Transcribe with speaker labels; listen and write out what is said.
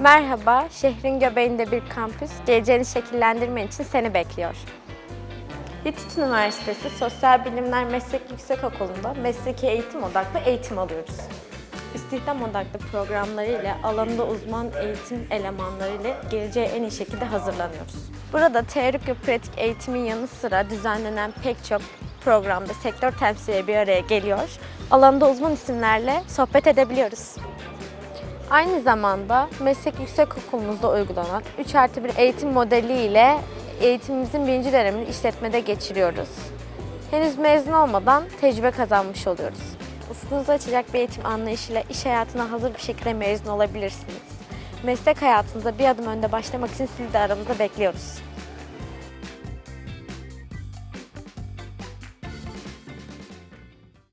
Speaker 1: Merhaba, şehrin göbeğinde bir kampüs geleceğini şekillendirmen için seni bekliyor. Yetişt Üniversitesi Sosyal Bilimler Meslek Yüksekokulu'nda mesleki eğitim odaklı eğitim alıyoruz. İstihdam odaklı programları ile alanında uzman eğitim elemanları ile geleceğe en iyi şekilde hazırlanıyoruz. Burada teorik ve pratik eğitimin yanı sıra düzenlenen pek çok programda sektör temsilcileri bir araya geliyor. Alanında uzman isimlerle sohbet edebiliyoruz. Aynı zamanda meslek yüksekokulumuzda uygulanan 3 artı 1 eğitim modeli ile eğitimimizin birinci dönemini işletmede geçiriyoruz. Henüz mezun olmadan tecrübe kazanmış oluyoruz. Ufkunuzu açacak bir eğitim anlayışıyla iş hayatına hazır bir şekilde mezun olabilirsiniz. Meslek hayatınıza bir adım önde başlamak için sizi de aramızda bekliyoruz.